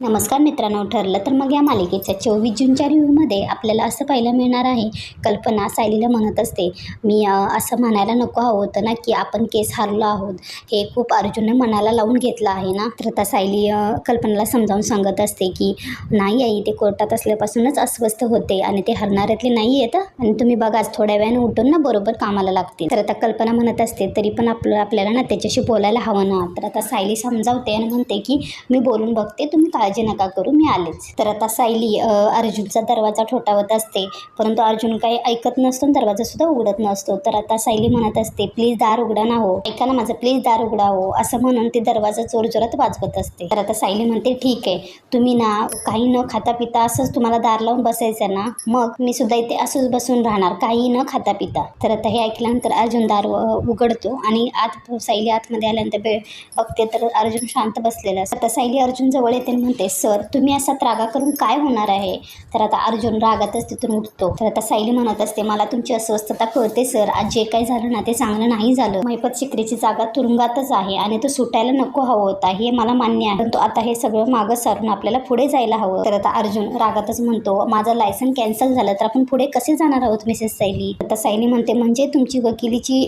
नमस्कार मित्रांनो ठरलं तर मग या मालिकेच्या चोवीस जूनच्या रिव्ह्यूमध्ये आपल्याला असं पाहायला मिळणार आहे कल्पना सायलीला म्हणत असते मी असं म्हणायला नको हवं होतं ना की आपण केस हारलो आहोत. हे खूप अर्जुनने मनाला लावून घेतलं आहे ना. तर आता सायली कल्पनाला समजावून सांगत असते की नाही आई ते कोर्टात असल्यापासूनच अस्वस्थ होते आणि ते हरणाऱ्यातले नाही आहेत आणि तुम्ही बघाच थोड्या वेळाने उठून ना बरोबर कामाला लागते तर आता कल्पना म्हणत असते तरी पण आपलं आपल्याला ना त्याच्याशी बोलायला हवं ना. तर आता सायली समजावते आणि म्हणते की मी बोलून बघते तुम्ही काळजी नका करू मी आलेच. तर आता सायली अर्जुनचा दरवाजा ठोठावत असते. परंतु अर्जुन काही ऐकत नसतो आणि दरवाजा सुद्धा उघडत नसतो. तर आता सायली म्हणत असते प्लीज दार उघडा ना हो. ऐका ना माझं प्लीज दार उघडा हो. असं म्हणून ती दरवाजा जोरजोरात वाजवत असते. तर आता सायली म्हणते ठीक आहे. तुम्ही ना काही न खाता पिता असंच तुम्हाला दार लावून बसायचं ना? मग मी सुद्धा इथे असंच बसून राहणार. काही न खाता पिता तर आता हे ऐकल्यानंतर अर्जुन दार उघडतो आणि आत सायली आतमध्ये आल्यानंतर बघते तर अर्जुन शांत बसलेला असतो. आता सायली अर्जुन जवळ येते म्हणते म्हणते सर तुम्ही असा त्रागा करून काय होणार आहे? तर आता अर्जुन रागातच तिथून उठतो. तर आता सायली म्हणत असते मला तुमची अस्वस्थता कळते सर. आज जे काही झालं ना ते चांगलं नाही झालं. महिपत शिकरीची जागा तुरुंगातच आहे आणि तो सुटायला नको हवं होता. हे मला मान्य आहे. परंतु आता हे सगळं मागं सारून आपल्याला पुढे जायला हवं. तर आता अर्जुन रागातच म्हणतो माझं लायसन कॅन्सल झालं तर आपण पुढे कसे जाणार आहोत मिसेस सायली? आता सायली म्हणते म्हणजे तुमची वकिलीची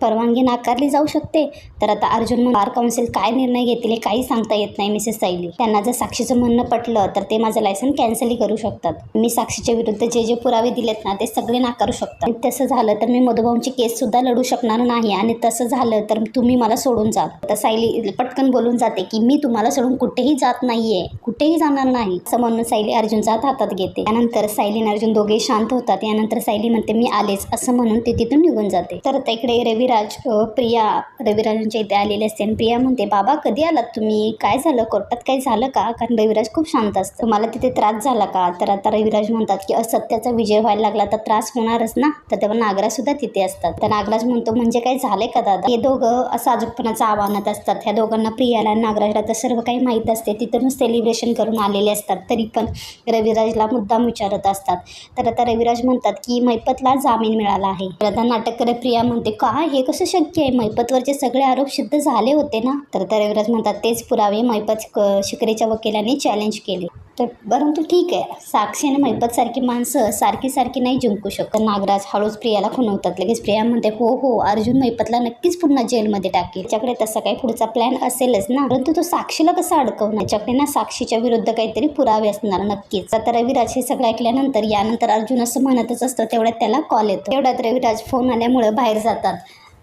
परवानगी नाकारली जाऊ शकते. तर आता अर्जुन बार काउन्सिल काय निर्णय घेतील हे काही सांगता येत नाही मिसेस सायली त्यांना जर साक्षीचं म्हणणं पटलं तर ते माझं लायसन कॅन्सलही करू शकतात. मी साक्षीच्या विरुद्ध जे जे पुरावे दिलेत ना ते सगळे नाकारू शकतात. तसं झालं तर मी मधुभाऊंची केस सुद्धा लढू शकणार नाही. आणि तसं झालं तर तुम्ही मला सोडून जा. तर सायली पटकन बोलून जाते की मी तुम्हाला सोडून कुठेही जात नाहीये. कुठेही जाणार नाही. असं म्हणून सायली अर्जुनचा हातात घेते. त्यानंतर सायली आणि अर्जुन दोघे शांत होतात. यानंतर सायली म्हणते मी आलेच. असं म्हणून ते तिथून निघून जाते. तर आता इकडे रविराज प्रिया रविराजांच्या इथे आलेले असते आणि प्रिया म्हणते बाबा कधी आलात तुम्ही? काय झालं? कोर्टात काही झालं का? कारण रविराज खूप शांत असतं. मला तिथे त्रास झाला का? तर आता रविराज म्हणतात की असत्याचा विजय व्हायला लागला तर त्रास होणारच ना? तर तेव्हा नागराज सुद्धा तिथे असतात. तर नागराज म्हणतो म्हणजे काय झालंय का दादा? हे दोघं असं साजूकपणाचं आव्हानात असतात. ह्या दोघांना प्रियाला नागराजला तर सर्व काही माहीत असते. तिथूनच सेलिब्रेशन करून आलेले असतात. तरी पण रविराजला मुद्दाम विचारत असतात. तर आता रविराज म्हणतात की मैपतला जामीन मिळाला आहे. तर आता नाटककार प्रिया म्हणते का? हे कसं शक्य आहे? मैपतवरचे सगळे आरोप सिद्ध झाले होते ना? तर आता रविराज म्हणतात तेच पुरावे मैपत क- शिकरेच्या वकिलांनी चॅलेंज केले. तर परंतु ठीक आहे. साक्षी आणि मैपत सारखी माणसं सारखी सारखी नाही जिंकू शकत. नागराज हळूच प्रियाला खुणवतात. लगेच प्रिया म्हणते हो हो अर्जुन मैपतला नक्कीच पुन्हा जेलमध्ये टाकेल. त्याच्याकडे तसा काही पुढचा प्लॅन असेलच ना? परंतु तो साक्षीला कसं अडकवणार? त्याच्याकडे ना साक्षीच्या विरुद्ध काहीतरी पुरावे असणार नक्कीच. आता रविराज हे सगळं ऐकल्यानंतर यानंतर अर्जुन असं म्हणतच असतं तेवढ्यात त्याला कॉल येतो. तेवढ्यात रविराज फोन आल्यामुळे बाहेर जातात.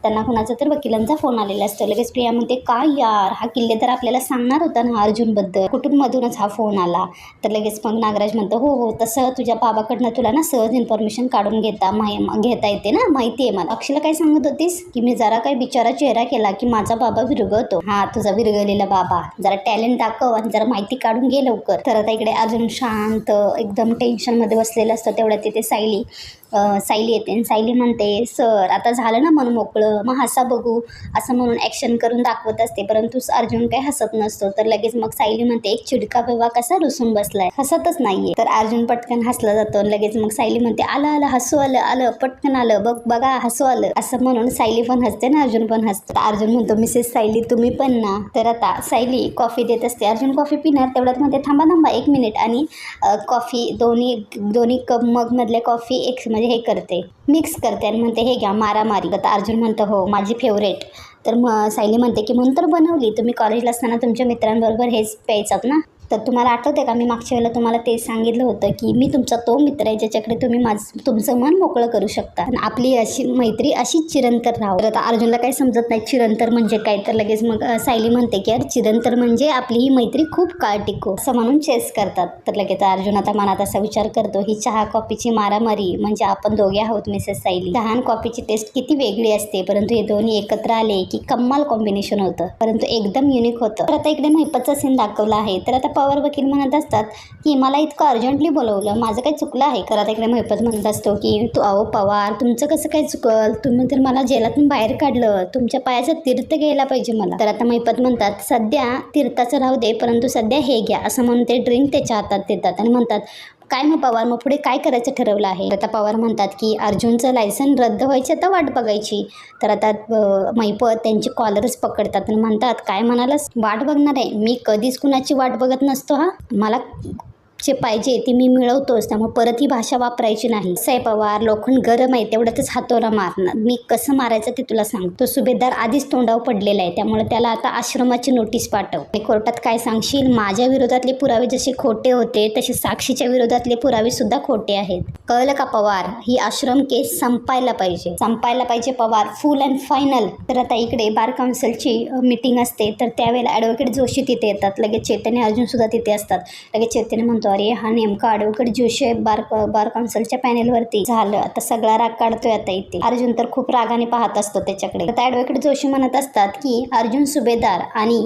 त्यांना कुणाचा तर वकिलांचा फोन आलेला असतो. लगेच प्रिया म्हणते का यार हा किल्ले तर आपल्याला सांगणार होता ना अर्जुनबद्दल. कुटुंबमधूनच हा फोन आला. तर लगेच मग नागराज म्हणतो हो हो तसं तुझ्या बाबाकडनं तुला ना सहज इन्फॉर्मेशन काढून घेता माहि घेता येते ना? माहिती आहे मला. अक्षयला काय सांगत होतीस? की मी जरा काही बिचारा चेहरा केला की माझा बाबा विरगळतो. हा तुझा विरगळलेला बाबा. जरा टॅलेंट दाखव आणि जरा माहिती काढून घे लवकर. तर आता इकडे अर्जुन शांत एकदम टेन्शनमध्ये बसलेलं असतं. तेवढ्या तिथे सायली सायली येते आणि सायली म्हणते सर आता झालं ना मन मोकळं मग हसा बघू असं म्हणून ॲक्शन करून दाखवत असते. परंतु अर्जुन काही हसत नसतो. तर लगेच मग सायली म्हणते एक चिडका बेवा कसा रुसून बसलाय? हसतच नाहीये. तर अर्जुन पटकन हसला जातो लगेच मग सायली म्हणते आलं आलं हसू आलं आलं पटकन आलं बघ बघा हसू आलं. असं म्हणून सायली पण हसते ना अर्जुन पण हसतो. अर्जुन म्हणतो मिसेस सायली तुम्ही पण ना. तर आता सायली कॉफी देत असते. अर्जुन कॉफी पिणार तेवढ्यात म्हणते थांबा थांबा एक मिनिट. आणि कॉफी दोन्ही दोन्ही कप मगमधल्या कॉफी एक म्हणजे हे करते. मिक्स करते आणि म्हणते हे घ्या मारामारी आता अर्जुन म्हणतं हो माझी फेवरेट तर मग सायली म्हणते की म्हणून तर बनवली. तुम्ही कॉलेजला असताना तुमच्या मित्रांबरोबर हेच प्यायचात ना? तर तुम्हाला आठवते का? मी मागच्या वेळेला तुम्हाला ते सांगितलं होतं की मी तुमचा तो मित्र आहे ज्याच्याकडे तुम्ही माझ तुमचं मन मोकळं करू शकता. आणि आपली अशी मैत्री अशीच चिरंतर राहू तर आता अर्जुनला काही समजत नाही चिरंतर म्हणजे काय? तर लगेच मग सायली म्हणते की अरे चिरंतर म्हणजे आपली ही मैत्री खूप काळ टिको. असं म्हणून चेस करतात. तर लगेच अर्जुन आता मनात असा विचार करतो ही चहा कॉफीची मारामारी म्हणजे आपण दोघे आहोत मिसेस सायली. चहा आणि कॉफीची टेस्ट किती वेगळी असते. परंतु हे दोन्ही एकत्र आले की कम्माल कॉम्बिनेशन होतं. परंतु एकदम युनिक होतं. तर आता इकडे महिपतचा सीन दाखवला आहे. तर आता पवार वकील म्हणत असतात की मला इतकं अर्जंटली बोलवलं. माझं काही चुकलं आहे. करा आता इकडे म्हणत असतो की तू अहो पवार तुमचं कसं काय चुकल? तुम्ही तर मला जेलातून बाहेर काढलं. तुमच्या पायाचं तीर्थ घ्यायला पाहिजे मला. तर आता महिपत म्हणतात सध्या तीर्थाचं राहू दे परंतु सध्या हे घ्या. असं म्हणून ते ड्रिंक त्याच्या हातात देतात आणि म्हणतात काय मग पवार मग पुढे काय करायचं ठरवलं आहे? आता पवार म्हणतात की अर्जुनचं लायसन रद्द व्हायची आता वाट बघायची. तर आता मैपत त्यांची कॉलरच पकडतात आणि म्हणतात काय म्हणालास? वाट बघणार आहे. मी कधीच कुणाची वाट बघत नसतो हा. मला जे पाहिजे ते मी मिळवतोच त्यामुळे परत ही भाषा वापरायची नाही. साहेब पवार लोखंड गरम आहे तेवढ्यातच हातोरा मारणार. मी कसं मारायचं ते तुला सांग तो सुभेदार आधीच तोंडावर पडलेला आहे त्यामुळे त्याला आता आश्रमाची नोटीस पाठव. आणि कोर्टात काय सांगशील? माझ्या विरोधातले पुरावे जसे खोटे होते तसे साक्षीच्या विरोधातले पुरावे सुद्धा खोटे आहेत. कळलं का पवार? ही आश्रम केस संपायला पाहिजे. संपायला पाहिजे पवार फुल अँड फायनल. तर आता इकडे बार काउन्सिलची मीटिंग असते तर त्यावेळेला ॲडव्होकेट जोशी तिथे येतात. लगेच चैतन्य अर्जुन सुद्धा तिथे असतात. लगेच चैतन्य म्हणतो अरे हा नेमका ॲडव्होकेट जोशी बार बार काउन्सिलच्या पॅनेलवरती झालं. आता सगळा राग काढतोय आता इथे. अर्जुन तर खूप रागाने पाहत असतो त्याच्याकडे. आता ॲडव्होकेट जोशी म्हणत असतात की अर्जुन सुभेदार आणि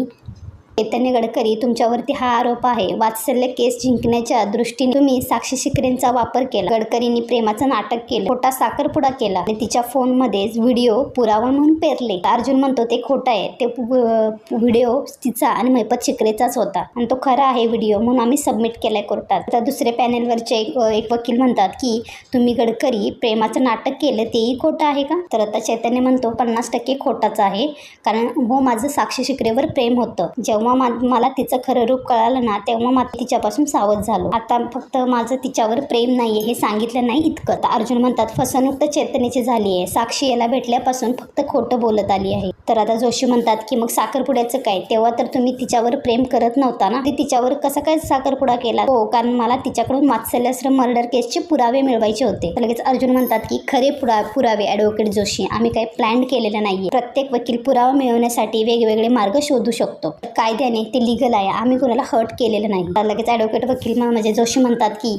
चैतन्य गडकरी तुमच्यावरती हा आरोप आहे. वात्सल्य केस जिंकण्याच्या दृष्टीने तुम्ही साक्षी शिकरेंचा वापर केला. गडकरींनी प्रेमाचं नाटक केलं. खोटा साखरपुडा केला. आणि तिच्या फोनमध्येच व्हिडिओ पुरावा म्हणून पेरले. अर्जुन म्हणतो ते खोटं आहे. ते व्हिडिओ तिचा आणि मैपत शिकरेचाच होता. आणि तो खरा आहे व्हिडिओ म्हणून आम्ही सबमिट केलाय कोर्टात. तर दुसऱ्या पॅनेलवरचे एक एक वकील म्हणतात की तुम्ही गडकरी प्रेमाचं नाटक केलं तेही खोटं आहे का? तर आता चैतन्य म्हणतो पन्नास टक्के खोटाच आहे. कारण हो माझं साक्षी शिकरेवर प्रेम होतं. जेव्हा मा मला तिचं खरं रूप कळालं ना तेव्हा मात्र तिच्यापासून सावध झालो. आता फक्त माझं तिच्यावर प्रेम नाही आहे हे सांगितलं नाही इतकं. तर अर्जुन म्हणतात फसवणूक तर चेतनेची झाली आहे. साक्षी याला भेटल्यापासून फक्त खोटं बोलत आली आहे. तर आता जोशी म्हणतात की मग साखरपुड्याचं काय? तेव्हा तर तुम्ही तिच्यावर प्रेम करत नव्हता ना? ते तिच्यावर कसा काय साखरपुडा केला? हो कारण मला तिच्याकडून मात्सल्याश्रम मर्डर केसचे पुरावे मिळवायचे होते. लगेच अर्जुन म्हणतात की खरे पुरा पुरावे ॲडव्होकेट जोशी. आम्ही काही प्लॅन केलेलं नाहीये. प्रत्येक वकील पुरावा मिळवण्यासाठी वेगवेगळे मार्ग शोधू शकतो. काय कायद्याने ते लिगल आहे. आम्ही कोणाला हर्ट केलेलं नाही. लगेच ॲडव्होकेट वकील म्हणजे जोशी म्हणतात की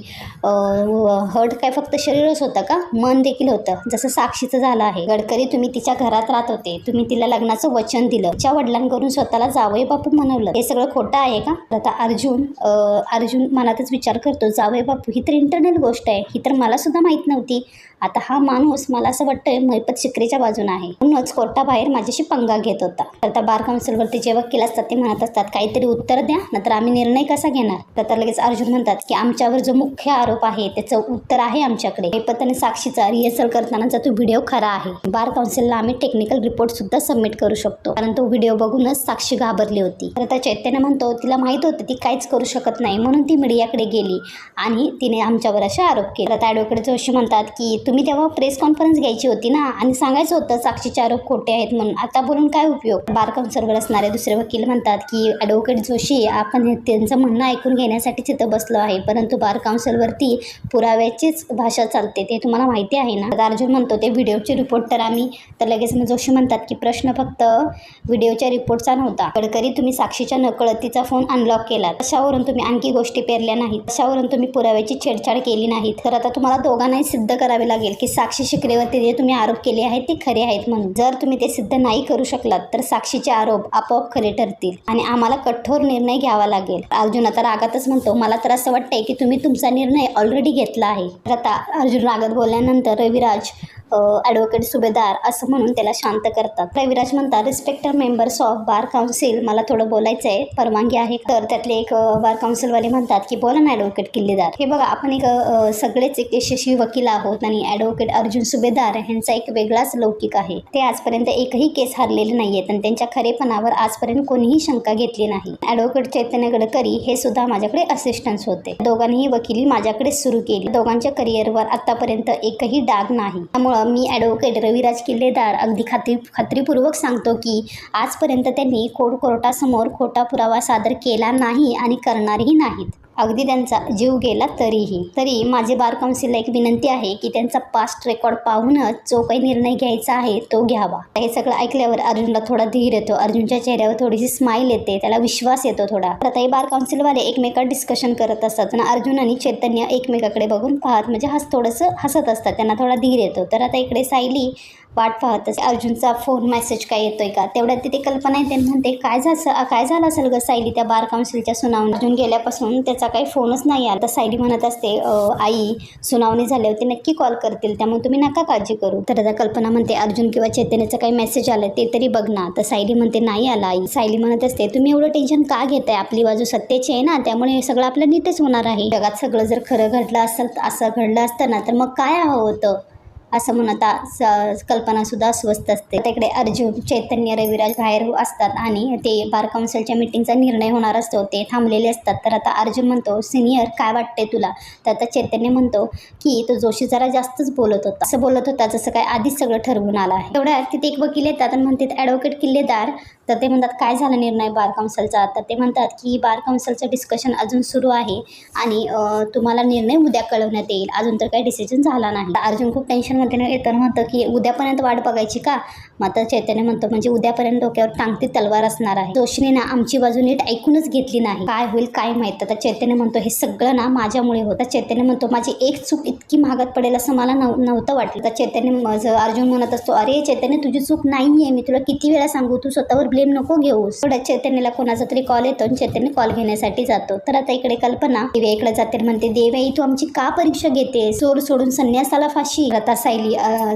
हर्ट काय फक्त शरीरच होतं का? मन देखील होतं. जसं साक्षीचं झालं आहे. गडकरी तुम्ही तिच्या घरात राहत होते. तुम्ही तिला लग्नाचं वचन दिलं. तिच्या वडिलांकडून स्वतःला जावई बापू म्हणवलं हे सगळं खोटं आहे का? आता अर्जुन अर्जुन मनातच विचार करतो. जावई बापू ही तर इंटरनल गोष्ट आहे. ही तर मला सुद्धा माहीत नव्हती. आता हा माणूस मला असं वाटतंय मैपत शिकरीच्या बाजूने आहे. म्हणूनच कोर्टाबाहेर माझ्याशी पंगा घेत होता. तर त्या बार काउन्सिलवरती जे वकील असतात ते म्हणत असतात काहीतरी उत्तर द्या नंतर आम्ही निर्णय कसा घेणार? तर तर लगेच अर्जुन म्हणतात की आमच्यावर जो मुख्य आरोप आहे त्याचं उत्तर आहे आमच्याकडे. मैपत आणि साक्षीचा रिहर्सल करतानाचा तो व्हिडिओ खरा आहे. बार काउन्सिलला आम्ही टेक्निकल रिपोर्ट सुद्धा सबमिट करू शकतो. कारण तो व्हिडिओ बघूनच साक्षी घाबरली होती. तर त्या चैतन्य म्हणतो तिला माहीत होतं ती काहीच करू शकत नाही. म्हणून ती मीडियाकडे गेली आणि तिने आमच्यावर असे आरोप केले. तर ॲडव्होकेट जोशी म्हणतात की तुम्ही तेव्हा प्रेस कॉन्फरन्स घ्यायची होती ना? आणि सांगायचं होतं साक्षीचे आरोप खोटे आहेत म्हणून. आता बोलून काय उपयोग? बार काउन्सिलवर असणारे दुसरे वकील म्हणतात की ॲडव्होकेट जोशी आपण हे त्यांचं म्हणणं ऐकून घेण्यासाठी तिथं बसलो आहे. परंतु बार काउन्सिलवरती पुराव्याचीच भाषा चालते. ते तुम्हाला माहिती आहे ना? अर्जुन म्हणतो ते व्हिडिओचे रिपोर्ट तर आम्ही तर लगेच मग जोशी म्हणतात की प्रश्न फक्त व्हिडिओच्या रिपोर्टचा नव्हता. गडकरी तुम्ही साक्षीच्या नकळतीचा फोन अनलॉक केला तशावरून तुम्ही आणखी गोष्टी पेरल्या नाहीत. तशावरून तुम्ही पुराव्याची छेडछाड केली नाहीत. तर आता तुम्हाला दोघांनाही सिद्ध करावे लागेल. की साक्षी शिकरेवरती जे तुम्ही आरोप केले आहेत ते खरे आहेत म्हणून. जर तुम्ही ते सिद्ध नाही करू शकलात तर साक्षीचे आरोप आपोआप खरे ठरतील आणि आम्हाला कठोर निर्णय घ्यावा लागेल. अर्जुन आता रागातच म्हणतो मला तर असं वाटतंय की तुम्ही तुमचा निर्णय ऑलरेडी घेतला आहे. तर आता अर्जुन रागात बोलल्यानंतर रविराज ॲडव्होकेट सुभेदार असं म्हणून त्याला शांत करतात. रविराज म्हणतात respected members of bar council मला थोडं बोलायचं आहे परवानगी आहे तर त्यातले एक बार काउन्सिलवाले म्हणतात की बोला ना ॲडव्होकेट किल्लेदार. हे बघा आपण एक सगळेच एक यशस्वी वकील आहोत आणि ॲडव्होकेट अर्जुन सुभेदार यांचा एक वेगळाच लौकिक आहे. ते आजपर्यंत एकही केस हरलेले नाही आहेत आणि त्यांच्या खरेपणावर आजपर्यंत कोणीही शंका घेतली नाही. ॲडव्होकेट चैतन्य गडकरी हे सुद्धा माझ्याकडे असिस्टन्स होते. दोघांनीही वकिली माझ्याकडे सुरू केली. दोघांच्या करिअरवर आतापर्यंत एकही डाग नाही. त्यामुळं मी ॲडव्होकेट रविराज किल्लेदार अगदी खात्री खात्रीपूर्वक सांगतो की आजपर्यंत त्यांनी कोर्ट कोर्टासमोर खोटा पुरावा सादर केला नाही आणि करणारही नाहीत. अगदी त्यांचा जीव गेला तरीही. तरी माझे बार काउन्सिलला एक विनंती आहे की त्यांचा पास्ट रेकॉर्ड पाहूनच जो काही निर्णय घ्यायचा आहे तो घ्यावा. हे सगळं ऐकल्यावर अर्जुनला थोडा धीर येतो. अर्जुनच्या चेहऱ्यावर थोडीशी स्माईल येते. त्याला विश्वास येतो थोडा. तर आता हे बार काउन्सिलवाले एकमेकात डिस्कशन करत असतात. आणि अर्जुन आणि चैतन्य एकमेकाकडे बघून पाहत म्हणजे हस थोडंसं हसत असतात. त्यांना थोडा धीर येतो. तर आता इकडे सायली वाट पाहत असते अर्जुनचा फोन मेसेज काय येतोय का? तेवढ्यात तिथे कल्पना येते म्हणते काय झालं काय झालं असेल गं सायली त्या बार काउन्सिलच्या सुनावणी अर्जुन गेल्यापासून त्याचा काही फोनच नाही आला. तर सायली म्हणत असते आई सुनावणी झाल्यावर ते नक्की कॉल करतील त्यामुळे तुम्ही नका काळजी करू. तर आता कल्पना म्हणते अर्जुन किंवा चैतन्याचा काही मेसेज आला ते तरी बघ ना. तर सायली म्हणते नाही आला आई. सायली म्हणत असते तुम्ही एवढं टेन्शन का घेताय? आपली बाजू सत्तेची आहे ना त्यामुळे हे सगळं आपलं नीटच होणार आहे. जगात सगळं जर खरं घडलं असेल असं घडलं असतं ना तर मग काय हवं होतं? असं म्हणत आ- स कल्पनासुद्धा अस्वस्थ असते. तिकडे अर्जुन चैतन्य रविराज बाहेर असतात आणि ते बार काउन्सिलच्या मिटिंगचा निर्णय होणार असतो. ते थांबलेले असतात. तर आता अर्जुन म्हणतो सिनियर काय वाटते तुला? तर आता चैतन्य म्हणतो की तो जोशी जरा जास्तच बोलत होता. असं बोलत होता जसं काय आधीच सगळं ठरवून आलं आहे. तेवढ्यात तिथे एक वकील येतात आणि म्हणतात ॲडव्होकेट किल्लेदार तर ते म्हणतात काय झालं निर्णय बार काउन्सिलचा तर ते म्हणतात की बार काउन्सिलचं डिस्कशन अजून सुरू आहे आणि तुम्हाला निर्णय उद्या कळवण्यात येईल. अजून तर काही डिसिजन झाला नाही. तर अर्जुन खूप टेन्शनमध्ये येतं म्हणतं की उद्यापर्यंत वाट बघायची का? मात्र चैतन्य म्हणतो म्हणजे उद्यापर्यंत डोक्यावर टांगती तलवार असणार आहे. जोशीने ना आमची बाजू नीट ऐकूनच घेतली नाही. काय होईल काय माहीत? तर चैतन्य म्हणतो हे सगळं ना माझ्यामुळे होतं. चैतन्य म्हणतो माझी एक चूक इतकी महागात पडेल असं मला नव नव्हतं वाटलं. तर चैतन्य अर्जुन म्हणत असतो अरे चैतन्य तुझी चूक नाही आहे मी तुला किती वेळा सांगू तू स्वतःवर ब्लेम नको घेऊस. थोड्या चैतन्याला कोणाचा तरी कॉल येतो आणि चैतन्य कॉल घेण्यासाठी जातो. तर आता इकडे कल्पना देव्या इकडे जाते म्हणते देव्याई तू आमची का परीक्षा घेते सोड सोडून संन्यासाला फाशी. आता सायली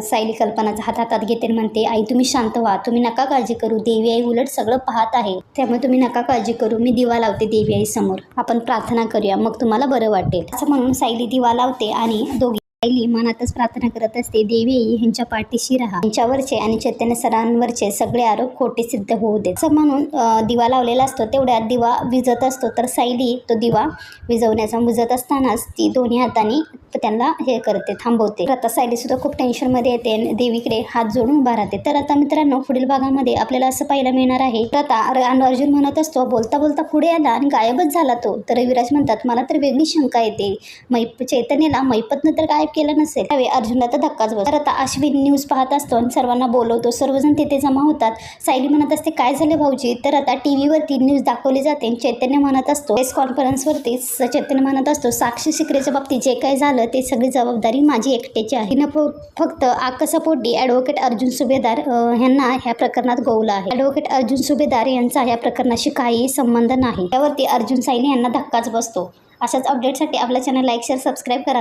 सायली कल्पनाचा हात हातात घेते म्हणते आई तुम्ही शांत व्हा. तुम्ही नका काळजी करू. देवी आई उलट सगळं पाहत आहे. त्यामुळे तुम्ही नका काळजी करू. मी दिवा लावते देवी आई समोर. आपण प्रार्थना करूया. मग तुम्हाला बरं वाटेल. असं म्हणून सायली दिवा लावते आणि दोघी सायली मनातच प्रार्थना करत असते देवी आई ह्यांच्या पाठीशी राहा. यांच्यावरचे आणि चैतन्य सरांवरचे सगळे आरोप खोटे सिद्ध होऊ देत. असं म्हणून दिवा लावलेला असतो तेवढ्यात दिवा विजत असतो. तर सायली तो दिवा विझवण्याचा विजत असतानाच ती दोन्ही हाताने त्यांना हे करते थांबवते. तर आता सायली सुद्धा खूप टेन्शनमध्ये येते आणि देवीकडे हात जोडून उभा राहते. तर आता मित्रांनो पुढील भागामध्ये आपल्याला असं पाहायला मिळणार आहे तर आता अर्जुन म्हणत असतो बोलता बोलता पुढे आला आणि गायबच झाला तो. तर रविराज म्हणतात मला तर वेगळी शंका येते. मैप चैतन्याला मैपतनं तर गायब केलं नसेल. त्यावेळी अर्जुनला तर धक्काच बस तर आता अश्विन न्यूज पाहत असतो आणि सर्वांना बोलवतो. सर्वजण तिथे जमा होतात. सायली म्हणत असते काय झाले भाऊजी? तर आता टी व्हीवरती न्यूज दाखवली जाते आणि चैतन्य म्हणत असतो प्रेस कॉन्फरन्सवरती स- चैतन्य म्हणत असतो साक्षी शिकरेच्या बाबतीत जे काय झालं ते सगळी जबाबदारी माझी एकट्याची आहे. तिनं फक्त आकसापोटी ॲडव्होकेट अर्जुन सुभेदार यांना ह्यांना ह्या प्रकरणात गोवलं आहे. ॲडव्होकेट अर्जुन सुभेदार यांचा ह्या प्रकरणाशी काही संबंध नाही. त्यावरती अर्जुन सायली यांना धक्काच बसतो. अशाच अपडेटसाठी आपल्या चॅनल लाईक शेअर सबस्क्राईब करा.